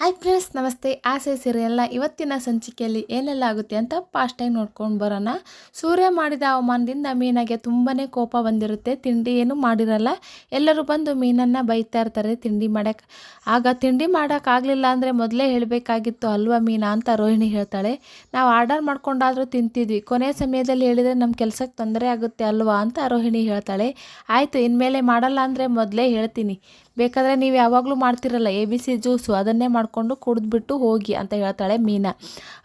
Hi friends ನಮಸ್ತೆ. ಆಸೆ ಸೀರಿಯಲ್ನ ಇವತ್ತಿನ ಸಂಚಿಕೆಯಲ್ಲಿ ಏನೆಲ್ಲ ಆಗುತ್ತೆ ಅಂತ ಫಾಸ್ಟಾಗಿ ನೋಡ್ಕೊಂಡು ಬರೋಣ. ಸೂರ್ಯ ಮಾಡಿದ ಅವಮಾನದಿಂದ ಮೀನಾಗೆ ತುಂಬಾ ಕೋಪ ಬಂದಿರುತ್ತೆ. ತಿಂಡಿ ಏನು ಮಾಡಿರಲ್ಲ. ಎಲ್ಲರೂ ಬಂದು ಮೀನನ್ನು ಬೈತಾ ಇರ್ತಾರೆ. ತಿಂಡಿ ಮಾಡೋಕ್ಕೆ ಆಗ ತಿಂಡಿ ಮಾಡೋಕ್ಕಾಗಲಿಲ್ಲ ಅಂದರೆ ಮೊದಲೇ ಹೇಳಬೇಕಾಗಿತ್ತು, ಅಲ್ವಾ ಮೀನಾ? ಅಂತ ರೋಹಿಣಿ ಹೇಳ್ತಾಳೆ. ನಾವು ಆರ್ಡರ್ ಮಾಡ್ಕೊಂಡಾದರೂ ತಿಂತಿದ್ವಿ. ಕೊನೆಯ ಸಮಯದಲ್ಲಿ ಹೇಳಿದರೆ ನಮ್ಮ ಕೆಲಸಕ್ಕೆ ತೊಂದರೆ ಆಗುತ್ತೆ ಅಲ್ವಾ ಅಂತ ರೋಹಿಣಿ ಹೇಳ್ತಾಳೆ. ಆಯಿತು, ಇನ್ಮೇಲೆ ಮಾಡಲ್ಲ ಅಂದರೆ ಮೊದಲೇ ಹೇಳ್ತೀನಿ. ಬೇಕಾದರೆ ನೀವು ಯಾವಾಗಲೂ ಮಾಡ್ತಿರಲ್ಲ ಎ ಬಿ ಸಿ ಜ್ಯೂಸು ಅದನ್ನೇ ಮಾಡಿಕೊಂಡು ಕುಡಿದ್ಬಿಟ್ಟು ಹೋಗಿ ಅಂತ ಹೇಳ್ತಾಳೆ ಮೀನಾ.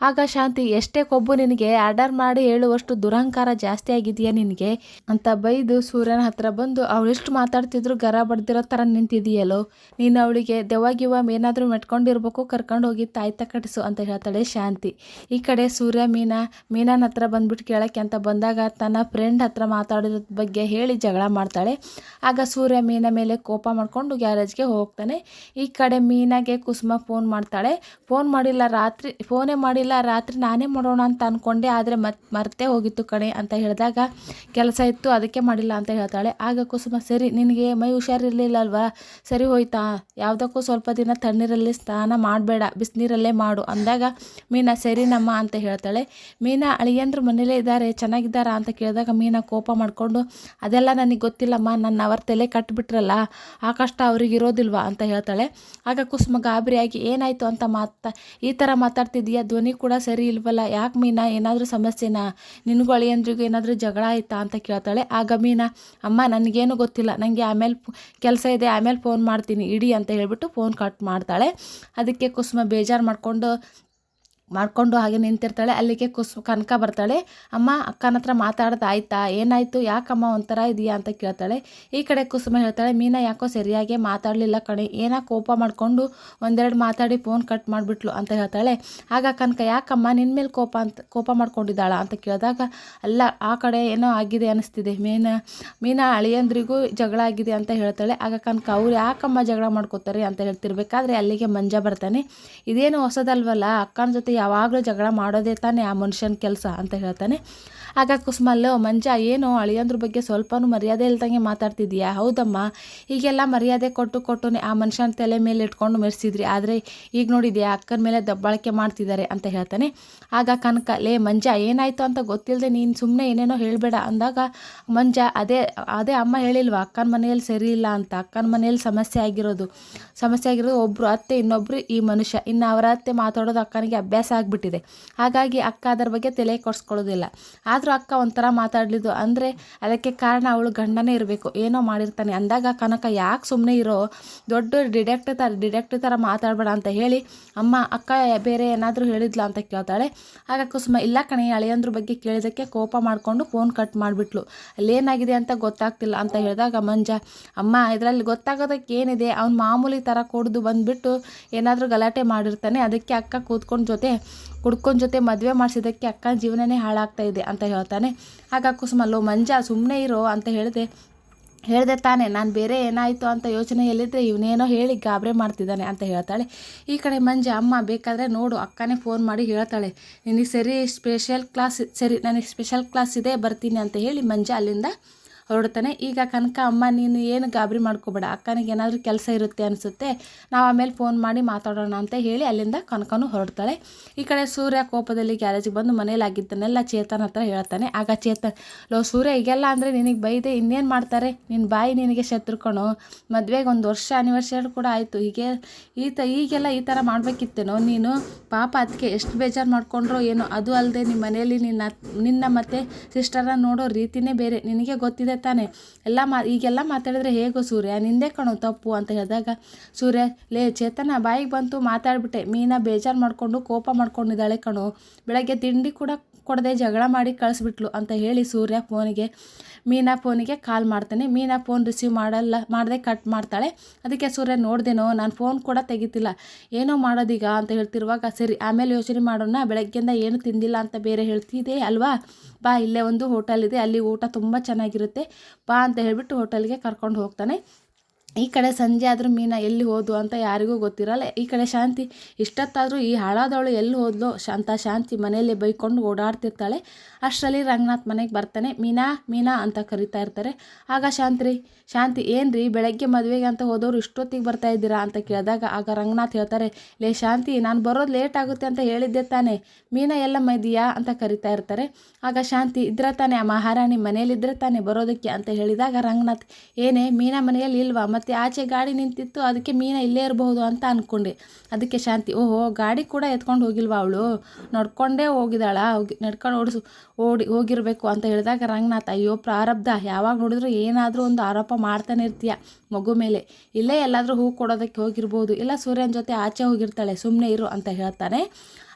ಆಗ ಶಾಂತಿ, ಎಷ್ಟೇ ಕೊಬ್ಬು ನಿನಗೆ ಆರ್ಡರ್ ಮಾಡಿ ಹೇಳುವಷ್ಟು ದುರಹಂಕಾರ ಜಾಸ್ತಿ ಆಗಿದೆಯಾ ನಿನಗೆ? ಅಂತ ಬೈದು ಸೂರ್ಯನ ಹತ್ರ ಬಂದು ಅವಳೆಷ್ಟು ಮಾತಾಡ್ತಿದ್ರು ಗರ ಬಡ್ದಿರೋ ಥರ ನಿಂತಿದೆಯಲ್ಲೋ? ನೀನು ಅವಳಿಗೆ ದೆವ್ವಾಗಿವ ಏನಾದರೂ ಮೆಟ್ಕೊಂಡಿರ್ಬೇಕು, ಕರ್ಕೊಂಡು ಹೋಗಿ ತಾಯ್ತ ಕಟ್ಟಿಸು, ಅಂತ ಹೇಳ್ತಾಳೆ ಶಾಂತಿ. ಈ ಕಡೆ ಸೂರ್ಯ ಮೀನಾ, ಮೀನಾನ ಹತ್ರ ಬಂದ್ಬಿಟ್ಟು ಕೇಳೋಕ್ಕೆ ಅಂತ ಬಂದಾಗ ತನ್ನ ಫ್ರೆಂಡ್ ಹತ್ರ ಮಾತಾಡೋದ್ರ ಬಗ್ಗೆ ಹೇಳಿ ಜಗಳ ಮಾಡ್ತಾಳೆ. ಆಗ ಸೂರ್ಯ ಮೀನ ಮೇಲೆ ಕೋಪ ಮಾಡಿಕೊಂಡು ಗ್ಯಾರೇಜ್ಗೆ ಹೋಗ್ತಾನೆ. ಈ ಕಡೆ ಮೀನಾಗೆ ಕುಸುಮ ಫೋನ್ ಮಾಡ್ತಾಳೆ. ಫೋನ್ ಮಾಡಿಲ್ಲ ರಾತ್ರಿ ಫೋನೇ ಮಾಡಿಲ್ಲ, ರಾತ್ರಿ ನಾನೇ ಮಾಡೋಣ ಅಂತ ಅಂದ್ಕೊಂಡೆ ಆದರೆ ಮತ್, ಮರ್ತೇ ಹೋಗಿತ್ತು ಕಣೆ ಅಂತ ಹೇಳಿದಾಗ ಕೆಲಸ ಇತ್ತು, ಅದಕ್ಕೆ ಮಾಡಿಲ್ಲ ಅಂತ ಹೇಳ್ತಾಳೆ. ಆಗ ಕುಸುಮ, ಸರಿ, ನಿನಗೆ ಮೈ ಹುಷಾರಿರಲಿಲ್ಲ ಅಲ್ವಾ ಸರಿ ಹೋಯ್ತಾ? ಯಾವುದಕ್ಕೂ ಸ್ವಲ್ಪ ದಿನ ತಣ್ಣೀರಲ್ಲಿ ಸ್ನಾನ ಮಾಡಬೇಡ, ಬಿಸಿನೀರಲ್ಲೇ ಮಾಡು ಅಂದಾಗ ಮೀನಾ ಸರಿನಮ್ಮ ಅಂತ ಹೇಳ್ತಾಳೆ. ಮೀನಾ, ಅಳಿಯಂದ್ರು ಮನೇಲೇ ಇದ್ದಾರೆ, ಚೆನ್ನಾಗಿದ್ದಾರಾ ಅಂತ ಕೇಳಿದಾಗ ಮೀನಾ ಕೋಪ ಮಾಡಿಕೊಂಡು, ಅದೆಲ್ಲ ನನಗೆ ಗೊತ್ತಿಲ್ಲಮ್ಮ ನನ್ನ ಅವರ ತಲೆ ಕಟ್ಬಿಟ್ರಲ್ಲ ಆ ಕಷ್ಟ ಅವ್ರಿಗೆ ಇರೋದಿಲ್ವಾ ಅಂತ ಹೇಳ್ತಾಳೆ. ಆಗ ಕುಸುಮ ಗಾಬರಿಯಾಗಿ, ಏನಾಯಿತು ಅಂತ ಮಾತಾ, ಈ ಥರ ಮಾತಾಡ್ತಿದ್ದೀಯಾ? ಧ್ವನಿ ಕೂಡ ಸರಿ ಇಲ್ವಲ್ಲ? ಯಾಕೆ ಮೀನಾ? ಏನಾದರೂ ಸಮಸ್ಯೆನಾ? ನಿನಗೂ ಅಳಿಯಂದ್ರಿಗೂ ಏನಾದರೂ ಜಗಳ ಆಯಿತಾ? ಅಂತ ಕೇಳ್ತಾಳೆ. ಆಗ ಮೀನಾ, ಅಮ್ಮ, ನನಗೇನು ಗೊತ್ತಿಲ್ಲ. ನನಗೆ ಆಮೇಲೆ ಕೆಲಸ ಇದೆ. ಆಮೇಲೆ ಫೋನ್ ಮಾಡ್ತೀನಿ. ಇಡಿ ಅಂತ ಹೇಳಿಬಿಟ್ಟು ಫೋನ್ ಕಟ್ ಮಾಡ್ತಾಳೆ. ಅದಕ್ಕೆ ಕುಸುಮ ಬೇಜಾರು ಮಾಡಿಕೊಂಡು ಮಾಡಿಕೊಂಡು ಹಾಗೆ ನಿಂತಿರ್ತಾಳೆ. ಅಲ್ಲಿಗೆ ಕುಸ್ ಕನಕ ಬರ್ತಾಳೆ. ಅಮ್ಮ, ಅಕ್ಕನ ಹತ್ರ ಮಾತಾಡ್ದು ಆಯ್ತಾ? ಏನಾಯಿತು? ಯಾಕಮ್ಮ ಒಂಥರ ಇದೆಯಾ? ಅಂತ ಕೇಳ್ತಾಳೆ. ಈ ಕಡೆ ಕುಸುಮ ಹೇಳ್ತಾಳೆ, ಮೀನಾ ಯಾಕೋ ಸರಿಯಾಗಿ ಮಾತಾಡಲಿಲ್ಲ ಕಣೆ. ಏನೋ ಕೋಪ ಮಾಡಿಕೊಂಡು ಒಂದೆರಡು ಮಾತಾಡಿ ಫೋನ್ ಕಟ್ ಮಾಡಿಬಿಟ್ಲು, ಅಂತ ಹೇಳ್ತಾಳೆ. ಆಗ ಕನಕ, ಯಾಕಮ್ಮ? ನಿನ್ನ ಮೇಲೆ ಕೋಪ ಅಂತ, ಕೋಪ ಮಾಡ್ಕೊಂಡಿದ್ದಾಳ? ಅಂತ ಕೇಳಿದಾಗ, ಅಲ್ಲ, ಆ ಕಡೆ ಏನೋ ಆಗಿದೆ ಅನಿಸ್ತಿದೆ. ಮೀನಾ ಮೀನಾ ಅಳಿಯಂದ್ರಿಗೂ ಜಗಳ ಆಗಿದೆ, ಅಂತ ಹೇಳ್ತಾಳೆ. ಆಗ ಕನಕ, ಅವ್ರು ಯಾಕಮ್ಮ ಜಗಳ ಮಾಡ್ಕೋತಾರೆ? ಅಂತ ಹೇಳ್ತಿರ್ಬೇಕಾದ್ರೆ ಅಲ್ಲಿಗೆ ಮಂಜ ಬರ್ತಾನೆ. ಇದೇನು ಹೊಸದಲ್ವಲ್ಲ? ಅಕ್ಕನ ಜೊತೆ ಯಾವಾಗಲೂ ಜಗಳ ಮಾಡೋದೇ ತಾನೇ ಆ ಮನುಷ್ಯನ ಕೆಲಸ ಅಂತ ಹೇಳ್ತಾನೆ. ಆಗ ಕುಸುಮಲ್ಲೋ ಮಂಜ, ಏನು ಅಳಿಯಂದ್ರ ಬಗ್ಗೆ ಸ್ವಲ್ಪನೂ ಮರ್ಯಾದೆ ಇಲ್ದಂಗೆ ಮಾತಾಡ್ತಿದ್ಯಾ? ಹೌದಮ್ಮ. ಈಗೆಲ್ಲ ಮರ್ಯಾದೆ ಕೊಟ್ಟು ಕೊಟ್ಟು ಆ ಮನುಷ್ಯನ ತಲೆ ಮೇಲೆ ಇಟ್ಕೊಂಡು ಮೆರೆಸಿದ್ರಿ. ಆದರೆ ಈಗ ನೋಡಿದ್ಯಾ, ಅಕ್ಕನ ಮೇಲೆ ದಬ್ಬಾಳಿಕೆ ಮಾಡ್ತಿದ್ದಾರೆ ಅಂತ ಹೇಳ್ತಾನೆ. ಆಗ ಕನಕ, ಲೇ ಮಂಜ, ಏನಾಯಿತು ಅಂತ ಗೊತ್ತಿಲ್ಲದೆ ನೀನು ಸುಮ್ಮನೆ ಏನೇನೋ ಹೇಳಬೇಡ ಅಂದಾಗ, ಮಂಜ, ಅದೇ ಅದೇ ಅಮ್ಮ ಹೇಳಿಲ್ವಾ, ಅಕ್ಕನ ಮನೆಯಲ್ಲಿ ಸರಿ ಇಲ್ಲ ಅಂತ, ಅಕ್ಕನ ಮನೆಯಲ್ಲಿ ಸಮಸ್ಯೆ ಆಗಿರೋದು. ಸಮಸ್ಯೆ ಆಗಿರೋದು ಒಬ್ಬರು ಅತ್ತೆ ಇನ್ನೊಬ್ಬರು ಈ ಮನುಷ್ಯ. ಇನ್ನು ಅವರ ಅತ್ತೆ ಮಾತಾಡೋದು ಅಕ್ಕನಿಗೆ ಅಭ್ಯಾಸ ಆಗಿಬಿಟ್ಟಿದೆ. ಹಾಗಾಗಿ ಅಕ್ಕ ಅದರ ಬಗ್ಗೆ ತಲೆ ಕೊಡಿಸ್ಕೊಳ್ಳೋದಿಲ್ಲ ಆದರೂ ಅಕ್ಕ ಒಂಥರ ಮಾತಾಡಲಿದ್ದು. ಅಂದರೆ ಅದಕ್ಕೆ ಕಾರಣ ಅವಳು ಗಂಡನೇ ಇರಬೇಕು. ಏನೋ ಮಾಡಿರ್ತಾನೆ. ಅಂದಾಗ ಕನಕ ಯಾಕೆ ಸುಮ್ಮನೆ ಇರೋ? ದೊಡ್ಡ ಡಿಡೆಕ್ಟ್ ಥರ ಡಿಡೆಕ್ಟ್ ಥರ ಮಾತಾಡಬೇಡ ಅಂತ ಹೇಳಿ ಅಮ್ಮ, ಅಕ್ಕ, ಬೇರೆ ಏನಾದರೂ ಹೇಳಿದ್ಲಾ? ಅಂತ ಕೇಳ್ತಾಳೆ. ಆಗ ಕುಸುಮ, ಇಲ್ಲ ಕಣೆ, ಅಳಿಯಂದ್ರ ಬಗ್ಗೆ ಕೇಳಿದ್ದಕ್ಕೆ ಕೋಪ ಮಾಡಿಕೊಂಡು ಫೋನ್ ಕಟ್ ಮಾಡಿಬಿಟ್ಲು. ಅಲ್ಲೇನಾಗಿದೆ ಅಂತ ಗೊತ್ತಾಗ್ತಿಲ್ಲ. ಅಂತ ಹೇಳಿದಾಗ ಮಂಜ, ಅಮ್ಮ, ಇದರಲ್ಲಿ ಗೊತ್ತಾಗೋದಕ್ಕೆ ಏನಿದೆ? ಅವ್ನು ಮಾಮೂಲಿ ಥರ ಕುಡ್ದು ಬಂದುಬಿಟ್ಟು ಏನಾದರೂ ಗಲಾಟೆ ಮಾಡಿರ್ತಾನೆ. ಅದಕ್ಕೆ ಅಕ್ಕ ಕೂತ್ಕೊಂಡು ಜೊತೆ ಕುಡ್ಕೊಂಡ್ ಜೊತೆ ಮದುವೆ ಮಾಡಿಸಿದ್ದಕ್ಕೆ ಅಕ್ಕನ ಜೀವನನೇ ಹಾಳಾಗ್ತಾ ಇದೆ ಅಂತ ಹೇಳ್ತಾನೆ. ಆಗ ಕುಸುಮ, ಲೋ, ಮಂಜ ಸುಮ್ಮನೆ ಇರೋ ಅಂತ ಹೇಳಿದೆ ಹೇಳಿದೆ ತಾನೆ, ನಾನು ಬೇರೆ ಏನಾಯಿತು ಅಂತ ಯೋಚನೆಯಲ್ಲಿದ್ದರೆ ಇವನೇನೋ ಹೇಳಿ ಗಾಬರಿ ಮಾಡ್ತಿದ್ದಾನೆ ಅಂತ ಹೇಳ್ತಾಳೆ. ಈ ಕಡೆ ಮಂಜ, ಅಮ್ಮ, ಬೇಕಾದರೆ ನೋಡು, ಅಕ್ಕನೇ ಫೋನ್ ಮಾಡಿ ಹೇಳ್ತಾಳೆ. ನಿನಗೆ ಸರಿ, ಸ್ಪೆಷಲ್ ಕ್ಲಾಸ್ ಸರಿ, ನನಗೆ ಸ್ಪೆಷಲ್ ಕ್ಲಾಸ್ ಇದೆ, ಬರ್ತೀನಿ ಅಂತ ಹೇಳಿ ಮಂಜ ಅಲ್ಲಿಂದ ಹೊರಡ್ತಾನೆ, ಈಗ ಕನಕ, ಅಮ್ಮ, ನೀನು ಏನು ಗಾಬರಿ ಮಾಡ್ಕೋಬೇಡ. ಅಕ್ಕನಿಗೆ ಏನಾದರೂ ಕೆಲಸ ಇರುತ್ತೆ ಅನಿಸುತ್ತೆ, ನಾವು ಆಮೇಲೆ ಫೋನ್ ಮಾಡಿ ಮಾತಾಡೋಣ ಅಂತ ಹೇಳಿ ಅಲ್ಲಿಂದ ಕನಕನು ಹೊರಡ್ತಾಳೆ. ಈ ಕಡೆ ಸೂರ್ಯ ಕೋಪದಲ್ಲಿ ಗ್ಯಾರೇಜಿಗೆ ಬಂದು ಮನೇಲಿ ಆಗಿದ್ದನ್ನೆಲ್ಲ ಚೇತನ್ ಹತ್ರ ಹೇಳ್ತಾನೆ. ಆಗ ಚೇತನ್, ಲೋ, ಸೂರ್ಯ, ಈಗೆಲ್ಲ ಅಂದರೆ ನಿನಗೆ ಬೈದೆ ಇನ್ನೇನು ಮಾಡ್ತಾರೆ? ನಿನ್ನ ಬಾಯಿ ನಿನಗೆ ಶತ್ರುಕಣು ಮದುವೆಗೆ ಒಂದು ವರ್ಷ ಆನಿವರ್ಸರಿ ಕೂಡ ಆಯಿತು. ಹೀಗೆ ಈ ತ ಈಗೆಲ್ಲ ಈ ಥರ ಮಾಡಬೇಕಿತ್ತೇನೋ? ನೀನು ಪಾಪ ಅದಕ್ಕೆ ಎಷ್ಟು ಬೇಜಾರು ಮಾಡಿಕೊಂಡ್ರೋ ಏನೋ? ಅದು ಅಲ್ಲದೆ ನಿಮ್ಮ ಮನೆಯಲ್ಲಿ ನಿನ್ನ ನಿನ್ನ ಮತ್ತು ಸಿಸ್ಟರನ್ನ ನೋಡೋ ರೀತಿನೇ ಬೇರೆ. ನಿನಗೆ ಗೊತ್ತಿದೆ ತಾನೆ ಎಲ್ಲ ಮಾ, ಈಗೆಲ್ಲ ಮಾತಾಡಿದ್ರೆ ಹೇಗೋ ಸೂರ್ಯ, ನಿಂದೆ ಕಣೋ ತಪ್ಪು ಅಂತ ಹೇಳಿದಾಗ, ಸೂರ್ಯ, ಲೇ ಚೇತನ, ಬಾಯಿಗೆ ಬಂತು, ಮಾತಾಡ್ಬಿಟ್ಟೆ. ಮೀನಾ ಬೇಜಾರು ಮಾಡಿಕೊಂಡು, ಕೋಪ ಮಾಡ್ಕೊಂಡಿದ್ದಾಳೆ ಕಣೋ. ಬೆಳಗ್ಗೆ ತಿಂಡಿ ಕೂಡ ಕೊಡದೆ ಜಗಳ ಮಾಡಿ ಕಳಿಸ್ಬಿಟ್ಲು ಅಂತ ಹೇಳಿ ಸೂರ್ಯ ಫೋನಿಗೆ, ಮೀನಾ ಫೋನಿಗೆ ಕಾಲ್ ಮಾಡ್ತಾನೆ. ಮೀನಾ ಫೋನ್ ರಿಸೀವ್ ಮಾಡಲ್ಲ, ಮಾಡದೆ ಕಟ್ ಮಾಡ್ತಾಳೆ. ಅದಕ್ಕೆ ಸೂರ್ಯ, ನೋಡ್ದೇನೋ, ನಾನು ಫೋನ್ ಕೂಡ ತೆಗಿತಿಲ್ಲ. ಏನೋ ಮಾಡೋದೀಗ ಅಂತ ಹೇಳ್ತಿರುವಾಗ, ಸರಿ, ಆಮೇಲೆ ಯೋಚನೆ ಮಾಡೋಣ, ಬೆಳಗ್ಗೆಯಿಂದ ಏನು ತಿಂದಿಲ್ಲ ಅಂತ ಬೇರೆ ಹೇಳ್ತಿದೆ ಅಲ್ವಾ? ಬಾ, ಇಲ್ಲೇ ಒಂದು ಹೋಟೆಲ್ ಇದೆ, ಅಲ್ಲಿ ಊಟ ತುಂಬ ಚೆನ್ನಾಗಿರುತ್ತೆ. ಬಾ ಅಂತ ಹೇಳಿಬಿಟ್ಟು ಹೋಟೆಲ್ಗೆ ಕರ್ಕೊಂಡು ಹೋಗ್ತಾನೆ. ಈ ಕಡೆ ಸಂಜೆ ಆದರೂ ಮೀನಾ ಎಲ್ಲಿ ಹೋದು ಅಂತ ಯಾರಿಗೂ ಗೊತ್ತಿರಲ್ಲ. ಈ ಕಡೆ ಶಾಂತಿ, ಇಷ್ಟತ್ತಾದರೂ ಈ ಹಾಳಾದವಳು ಎಲ್ಲಿ ಹೋದ್ಲು? ಶಾಂತ, ಶಾಂತಿ ಮನೆಯಲ್ಲೇ ಬೈಕೊಂಡು ಓಡಾಡ್ತಿರ್ತಾಳೆ. ಅಷ್ಟರಲ್ಲಿ ರಂಗನಾಥ್ ಮನೆಗೆ ಬರ್ತಾನೆ. ಮೀನಾ ಮೀನಾ ಅಂತ ಕರಿತಾ ಇರ್ತಾರೆ. ಆಗ ಶಾಂತಿ ಶಾಂತಿ ಏನು ರೀ ಬೆಳಗ್ಗೆ ಮದುವೆಗೆ ಅಂತ ಹೋದವರು ಇಷ್ಟೊತ್ತಿಗೆ ಬರ್ತಾ ಇದ್ದೀರಾ? ಅಂತ ಕೇಳಿದಾಗ ಆಗ ರಂಗನಾಥ್ ಹೇಳ್ತಾರೆ, ಲೇ ಶಾಂತಿ, ನಾನು ಬರೋದು ಲೇಟ್ ಆಗುತ್ತೆ ಅಂತ ಹೇಳಿದ್ದೆ ತಾನೆ. ಮೀನಾ ಎಲ್ಲ ಮೈದಿಯಾ ಅಂತ ಕರಿತಾ ಇರ್ತಾರೆ. ಆಗ ಶಾಂತಿ, ಇದ್ರ ತಾನೆ, ಆ ಮಹಾರಾಣಿ ಮನೆಯಲ್ಲಿದ್ದರೆ ತಾನೆ ಬರೋದಕ್ಕೆ? ಅಂತ ಹೇಳಿದಾಗ ರಂಗನಾಥ್, ಏನೇ, ಮೀನಾ ಮನೆಯಲ್ಲಿ ಇಲ್ವಾ? ಮತ್ತು ಆಚೆ ಗಾಡಿ ನಿಂತಿತ್ತು, ಅದಕ್ಕೆ ಮೀನಾ ಇಲ್ಲೇ ಇರಬಹುದು ಅಂತ ಅಂದ್ಕೊಂಡೆ ಅದಕ್ಕೆ ಶಾಂತಿ, ಓಹೋ, ಗಾಡಿ ಕೂಡ ಎತ್ಕೊಂಡು ಹೋಗಿಲ್ವಾ ಅವಳು? ನಡ್ಕೊಂಡೇ ಹೋಗಿದ್ದಾಳ? ಹೋಗಿ, ನಡ್ಕೊಂಡು ಓಡಿಸು. ಓಡಿ ಹೋಗಿರಬೇಕು ಅಂತ ಹೇಳಿದಾಗ, ರಂಗನಾಥ, ಅಯ್ಯೋ, ಪ್ರಾರಬ್ಧ, ಯಾವಾಗ ನೋಡಿದ್ರು ಏನಾದರೂ ಒಂದು ಆರೋಪ ಮಾಡ್ತಾನೆ ಇರ್ತೀಯ ಮಗು ಮೇಲೆ. ಇಲ್ಲೇ ಎಲ್ಲಾದರೂ ಹೂ ಕೊಡೋದಕ್ಕೆ ಹೋಗಿರ್ಬೋದು. ಇಲ್ಲ ಸೂರ್ಯನ ಜೊತೆ ಆಚೆ ಹೋಗಿರ್ತಾಳೆ ಸುಮ್ಮನೆ ಇರು, ಅಂತ ಹೇಳ್ತಾನೆ.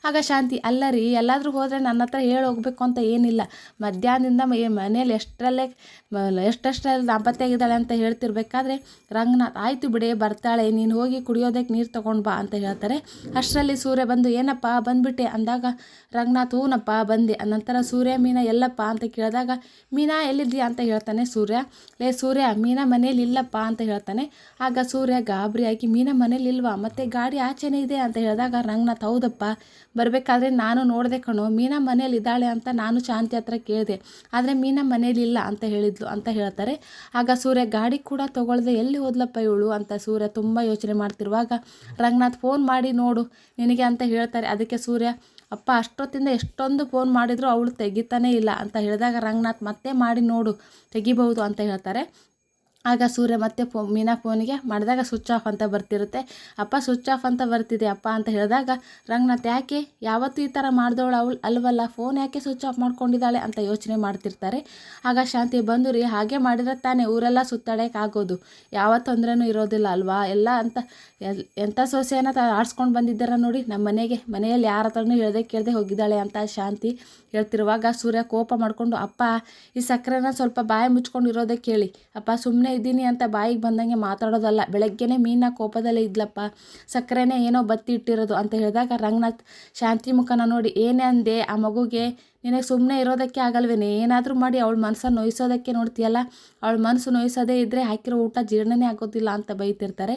ಆಗ ಶಾಂತಿ ಅಲ್ಲ ರೀ ಎಲ್ಲಾದರೂ ಹೋದರೆ ನನ್ನ ಹತ್ರ ಹೇಳಿ ಹೋಗ್ಬೇಕು ಅಂತ ಏನಿಲ್ಲ. ಮಧ್ಯಾಹ್ನದಿಂದ ಮನೇಲಿ ಎಷ್ಟರಲ್ಲೇ ಎಷ್ಟೆಷ್ಟರಲ್ಲಿ ದಾಂಪತ್ಯ ಆಗಿದ್ದಾಳೆ ಅಂತ ಹೇಳ್ತಿರ್ಬೇಕಾದ್ರೆ, ರಂಗನಾಥ್, ಆಯಿತು ಬಿಡೆ, ಬರ್ತಾಳೆ, ನೀನು ಹೋಗಿ ಕುಡಿಯೋದಕ್ಕೆ ನೀರು ತೊಗೊಂಡು ಬಾ ಅಂತ ಹೇಳ್ತಾರೆ. ಅಷ್ಟರಲ್ಲಿ ಸೂರ್ಯ ಬಂದು, ಏನಪ್ಪ, ಬಂದುಬಿಟ್ಟೆ? ಅಂದಾಗ, ರಂಗನಾಥ್, ಹೂನಪ್ಪ, ಬಂದೆ. ನಂತರ ಸೂರ್ಯ, ಮೀನಾ ಎಲ್ಲಪ್ಪ? ಅಂತ ಕೇಳಿದಾಗ, ಮೀನಾ, ಎಲ್ಲಿದ್ದೀಯಾ? ಅಂತ ಹೇಳ್ತಾನೆ ಸೂರ್ಯ. ಲೇ ಸೂರ್ಯ, ಮೀನಾ ಮನೇಲಿ ಇಲ್ಲಪ್ಪ? ಅಂತ ಹೇಳ್ತಾನೆ. ಆಗ ಸೂರ್ಯ ಗಾಬರಿಯಾಗಿ, ಮೀನಾ ಮನೇಲಿ ಇಲ್ವಾ? ಮತ್ತು ಗಾಡಿ ಆಚೆನೇ ಇದೆ? ಅಂತ ಹೇಳಿದಾಗ, ರಂಗನಾಥ್, ಹೌದಪ್ಪ ಬರಬೇಕಾದ್ರೆ ನಾನು ನೋಡಿದೆ ಕಣೋ, ಮೀನಾ ಮನೇಲಿ ಇದ್ದಾಳೆ ಅಂತ ನಾನು ಶಾಂತಿ ಹತ್ರ ಕೇಳಿದೆ, ಆದರೆ ಮೀನಾ ಮನೇಲಿಲ್ಲ ಅಂತ ಹೇಳಿದ್ಲು ಅಂತ ಹೇಳ್ತಾರೆ. ಆಗ ಸೂರ್ಯ, ಗಾಡಿ ಕೂಡ ತೊಗೊಳ್ದೆ ಎಲ್ಲಿ ಹೋದ್ಲಪ್ಪ ಇವಳು ಅಂತ ಸೂರ್ಯ ತುಂಬ ಯೋಚನೆ ಮಾಡ್ತಿರುವಾಗ, ರಂಗನಾಥ್ ಫೋನ್ ಮಾಡಿ ನೋಡು ನಿನಗೆ ಅಂತ ಹೇಳ್ತಾರೆ. ಅದಕ್ಕೆ ಸೂರ್ಯ, ಅಪ್ಪ ಅಷ್ಟೊತ್ತಿಂದ ಎಷ್ಟೊಂದು ಫೋನ್ ಮಾಡಿದ್ರು ಅವಳು ತೆಗಿತಾನೇ ಇಲ್ಲ ಅಂತ ಹೇಳಿದಾಗ ರಂಗನಾಥ್ ಮತ್ತೆ ಮಾಡಿ ನೋಡು, ತೆಗಿಬಹುದು ಅಂತ ಹೇಳ್ತಾರೆ. ಆಗ ಸೂರ್ಯ ಮತ್ತೆ ಫೋ, ಮೀನಾ ಫೋನಿಗೆ ಮಾಡಿದಾಗ ಸ್ವಿಚ್ ಆಫ್ ಅಂತ ಬರ್ತಿರುತ್ತೆ. ಅಪ್ಪ ಸ್ವಿಚ್ ಆಫ್ ಅಂತ ಬರ್ತಿದೆ ಅಪ್ಪ ಅಂತ ಹೇಳಿದಾಗ, ರಂಗನಾಥ್ ಯಾಕೆ ಯಾವತ್ತೂ ಈ ಥರ ಮಾಡಿದವಳು ಅವಳು ಅಲ್ವಲ್ಲ? ಫೋನ್ ಯಾಕೆ ಸ್ವಿಚ್ ಆಫ್ ಮಾಡ್ಕೊಂಡಿದ್ದಾಳೆ ಅಂತ ಯೋಚನೆ ಮಾಡ್ತಿರ್ತಾರೆ. ಆಗ ಶಾಂತಿ ಬಂದು ರೀ, ಹಾಗೆ ಮಾಡಿದ್ರೆ ತಾನೇ ಊರೆಲ್ಲ ಆಗೋದು. ಯಾವ ತೊಂದರೆನೂ ಇರೋದಿಲ್ಲ ಅಲ್ವಾ? ಎಲ್ಲ ಅಂತ ಎಂಥ ಸೊಸೆಯನ್ನು ತ, ಆಡಿಸ್ಕೊಂಡು ಬಂದಿದ್ದಾರ ನೋಡಿ ನಮ್ಮ ಮನೆಗೆ, ಮನೆಯಲ್ಲಿ ಯಾರ ಹತ್ರನೂ ಹೇಳ್ದೆ ಕೇಳದೆ ಹೋಗಿದ್ದಾಳೆ ಅಂತ ಶಾಂತಿ ಹೇಳ್ತಿರುವಾಗ ಸೂರ್ಯ ಕೋಪ ಮಾಡಿಕೊಂಡು, ಅಪ್ಪ, ಈ ಸಕ್ಕರೆನ ಸ್ವಲ್ಪ ಬಾಯಿ ಮುಚ್ಕೊಂಡು ಇರೋದೇ ಕೇಳಿ. ಅಪ್ಪ ಸುಮ್ಮನೆ ಇದ್ದೀನಿ ಅಂತ ಬಾಯಿಗೆ ಬಂದಂಗೆ ಮಾತಾಡೋದಲ್ಲ. ಬೆಳಗ್ಗೆನೇ ಮೀನ ಕೋಪದಲ್ಲೇ ಇದ್ಲಪ್ಪ. ಸಕ್ಕರೆನೇ ಏನೋ ಬತ್ತಿ ಇಟ್ಟಿರೋದು ಅಂತ ಹೇಳಿದಾಗ ರಂಗನಾಥ್ ಶಾಂತಿ ಮುಖನ ನೋಡಿ, ಏನೇ ಅಂದೆ ಆ ಮಗುಗೆ ನಿನಗೆ ಸುಮ್ಮನೆ ಇರೋದಕ್ಕೆ ಆಗಲ್ವೇನೆ? ಏನಾದರೂ ಮಾಡಿ ಅವಳ ಮನಸ್ಸನ್ನು ನೋಯಿಸೋದಕ್ಕೆ ನೋಡ್ತೀಯಲ್ಲ? ಅವಳ ಮನಸ್ಸು ನೋಯಿಸೋದೇ ಇದ್ದರೆ ಹಾಕಿರೋ ಊಟ ಜೀರ್ಣನೇ ಆಗೋದಿಲ್ಲ ಅಂತ ಬೈತಿರ್ತಾರೆ.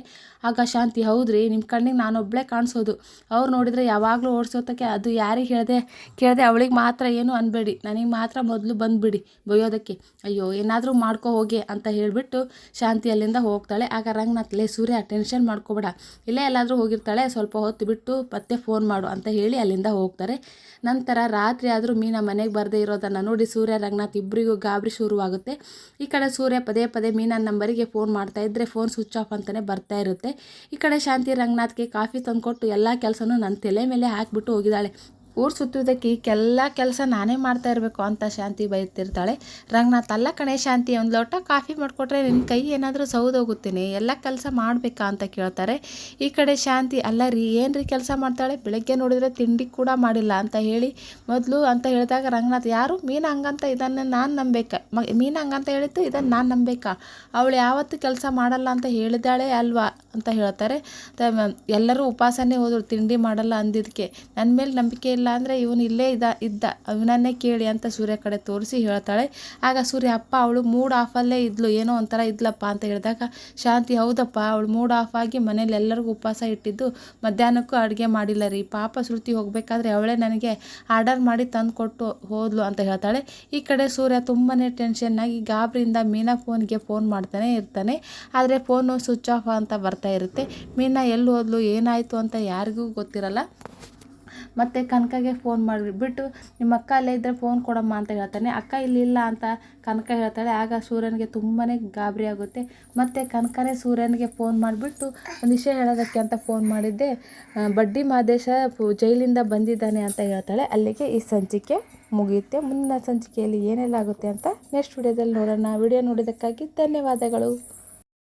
ಆಗ ಶಾಂತಿ, ಹೌದ್ರಿ ನಿಮ್ಮ ಕಣ್ಣಿಗೆ ನಾನೊಬ್ಬಳೇ ಕಾಣಿಸೋದು. ಅವ್ರು ನೋಡಿದರೆ ಯಾವಾಗಲೂ ಓಡಿಸೋದಕ್ಕೆ ಅದು ಯಾರಿಗೆ ಹೇಳಿದೆ, ಕೇಳಿದೆ ಅವಳಿಗೆ ಮಾತ್ರ ಏನು ಅನ್ಬೇಡಿ. ನನಗೆ ಮಾತ್ರ ಮೊದಲು ಬಂದುಬಿಡಿ ಬೈಯೋದಕ್ಕೆ. ಅಯ್ಯೋ, ಏನಾದರೂ ಮಾಡ್ಕೋ ಹೋಗಿ ಅಂತ ಹೇಳಿಬಿಟ್ಟು ಶಾಂತಿ ಅಲ್ಲಿಂದ ಹೋಗ್ತಾಳೆ. ಆಗ ರಂಗನಾಥ್ಲೇ ಸೂರ್ಯ, ಟೆನ್ಷನ್ ಮಾಡ್ಕೋಬೇಡ. ಇಲ್ಲೇ ಎಲ್ಲಾದರೂ ಹೋಗಿರ್ತಾಳೆ, ಸ್ವಲ್ಪ ಹೊತ್ತು ಬಿಟ್ಟು ಮತ್ತೆ ಫೋನ್ ಮಾಡು ಅಂತ ಹೇಳಿ ಅಲ್ಲಿಂದ ಹೋಗ್ತಾರೆ. ನಂತರ ರಾತ್ರಿ ಆದರೂ ಮೀನಾ ಮನೆಗೆ ಬರದೇ ಇರೋದನ್ನು ನೋಡಿ ಸೂರ್ಯ, ರಂಗನಾಥ್ ಇಬ್ಬರಿಗೂ ಗಾಬರಿ ಶುರುವಾಗುತ್ತೆ. ಈ ಕಡೆ ಸೂರ್ಯ ಪದೇ ಪದೇ ಮೀನಾ ನಂಬರಿಗೆ ಫೋನ್ ಮಾಡ್ತಾ ಇದ್ದರೆ ಫೋನ್ ಸ್ವಿಚ್ ಆಫ್ ಅಂತಲೇ ಬರ್ತಾ ಇರುತ್ತೆ. ಈ ಕಡೆ ಶಾಂತಿ, ರಂಗನಾಥ್ಗೆ ಕಾಫಿ ತಂದುಕೊಟ್ಟು ಎಲ್ಲ ಕೆಲಸನೂ ನನ್ನ ತಲೆ ಮೇಲೆ ಹಾಕಿಬಿಟ್ಟು ಹೋಗಿದ್ದಾಳೆ. ಊರು ಸುತ್ತೋದಕ್ಕೆ ಎಲ್ಲ ಕೆಲಸ ನಾನೇ ಮಾಡ್ತಾ ಇರಬೇಕು ಅಂತ ಶಾಂತಿ ಬೈತಿರ್ತಾಳೆ. ರಂಗನಾಥ್, ಅಲ್ಲ ಕಣೆ ಶಾಂತಿ, ಒಂದು ಲೋಟ ಕಾಫಿ ಮಾಡಿಕೊಟ್ರೆ ನಿನ್ನ ಕೈ ಏನಾದರೂ ಸೌದೋಗುತ್ತೇನೆ? ಎಲ್ಲ ಕೆಲಸ ಮಾಡಬೇಕಾ ಅಂತ ಕೇಳ್ತಾರೆ. ಈ ಕಡೆ ಶಾಂತಿ, ಅಲ್ಲ ರೀ ಏನು ರೀ ಕೆಲಸ ಮಾಡ್ತಾಳೆ? ಬೆಳಗ್ಗೆ ನೋಡಿದರೆ ತಿಂಡಿ ಕೂಡ ಮಾಡಿಲ್ಲ ಅಂತ ಹೇಳಿ ಮೊದಲು ಅಂತ ಹೇಳಿದಾಗ ರಂಗನಾಥ್, ಯಾರು? ಮೀನು ಹಂಗಂತ ಇದನ್ನು ನಾನು ನಂಬೇಕಾ? ಮ, ಮೀನು ಹಂಗಂತ ಹೇಳಿದ್ದು ಇದನ್ನು ನಾನು ನಂಬೇಕಾ? ಅವಳು ಯಾವತ್ತು ಕೆಲಸ ಮಾಡಲ್ಲ ಅಂತ ಹೇಳಿದಾಳೆ ಅಲ್ವಾ? ಅಂತ ಹೇಳ್ತಾರೆ. ಎಲ್ಲರೂ ಉಪಾಸನೆ ಹೋದರು, ತಿಂಡಿ ಮಾಡಲ್ಲ ಅಂದಿದ್ದಕ್ಕೆ ನನ್ನ ಮೇಲೆ ನಂಬಿಕೆ ಇಲ್ಲ ಅಂದರೆ ಇವನು ಇಲ್ಲೇ ಇದ್ದ ಇದ್ದ. ಇವನನ್ನೇ ಕೇಳಿ ಅಂತ ಸೂರ್ಯ ಕಡೆ ತೋರಿಸಿ ಹೇಳ್ತಾಳೆ. ಆಗ ಸೂರ್ಯ, ಅಪ್ಪ, ಅವಳು ಮೂಡ್ ಆಫಲ್ಲೇ ಇದ್ಲು. ಏನೋ ಒಂಥರ ಇದ್ಲಪ್ಪ ಅಂತ ಹೇಳಿದಾಗ, ಶಾಂತಿ, ಹೌದಪ್ಪ. ಅವಳು ಮೂಡ್ ಆಫ್ ಆಗಿ ಮನೇಲಿ ಎಲ್ಲರಿಗೂ ಉಪವಾಸ ಇಟ್ಟಿದ್ದು. ಮಧ್ಯಾಹ್ನಕ್ಕೂ ಅಡುಗೆ ಮಾಡಿಲ್ಲ ರೀ. ಪಾಪ ಶ್ರುತಿ ಹೋಗಬೇಕಾದ್ರೆ ಅವಳೇ ನನಗೆ ಆರ್ಡರ್ ಮಾಡಿ ತಂದು ಕೊಟ್ಟು ಹೋದ್ಲು ಅಂತ ಹೇಳ್ತಾಳೆ. ಈ ಕಡೆ ಸೂರ್ಯ ತುಂಬಾ ಟೆನ್ಷನ್ನಾಗಿ ಗಾಬರಿಯಿಂದ ಮೀನಾ ಫೋನ್ಗೆ ಫೋನ್ ಮಾಡ್ತಾನೆ ಇರ್ತಾನೆ. ಆದರೆ ಫೋನು ಸ್ವಿಚ್ ಆಫ್ ಅಂತ ಬರ್ತಾ ಇರುತ್ತೆ. ಮೀನಾ ಎಲ್ಲಿ ಹೋದ್ಲು, ಏನಾಯಿತು ಅಂತ ಯಾರಿಗೂ ಗೊತ್ತಿರಲ್ಲ. ಮತ್ತು ಕನಕಗೆ ಫೋನ್ ಮಾಡಿಬಿಟ್ಟು ನಿಮ್ಮ ಅಕ್ಕ ಅಲ್ಲೇ ಇದ್ದರೆ ಫೋನ್ ಕೊಡಮ್ಮ ಅಂತ ಹೇಳ್ತಾನೆ. ಅಕ್ಕ ಇಲ್ಲಿಲ್ಲ ಅಂತ ಕನಕ ಹೇಳ್ತಾಳೆ. ಆಗ ಸೂರ್ಯನಿಗೆ ತುಂಬಾ ಗಾಬರಿ ಆಗುತ್ತೆ. ಮತ್ತು ಕನಕನೇ ಸೂರ್ಯನಿಗೆ ಫೋನ್ ಮಾಡಿಬಿಟ್ಟು ಒಂದು ವಿಷಯ ಹೇಳೋದಕ್ಕೆ ಅಂತ ಫೋನ್ ಮಾಡಿದ್ದೆ. ಬಡ್ಡಿ ಮಾದೇಶ ಜೈಲಿಂದ ಬಂದಿದ್ದಾನೆ ಅಂತ ಹೇಳ್ತಾಳೆ. ಅಲ್ಲಿಗೆ ಈ ಸಂಚಿಕೆ ಮುಗಿಯುತ್ತೆ. ಮುಂದಿನ ಸಂಚಿಕೆಯಲ್ಲಿ ಏನೆಲ್ಲ ಆಗುತ್ತೆ ಅಂತ ನೆಕ್ಸ್ಟ್ ವಿಡಿಯೋದಲ್ಲಿ ನೋಡೋಣ. ವಿಡಿಯೋ ನೋಡೋದಕ್ಕಾಗಿ ಧನ್ಯವಾದಗಳು.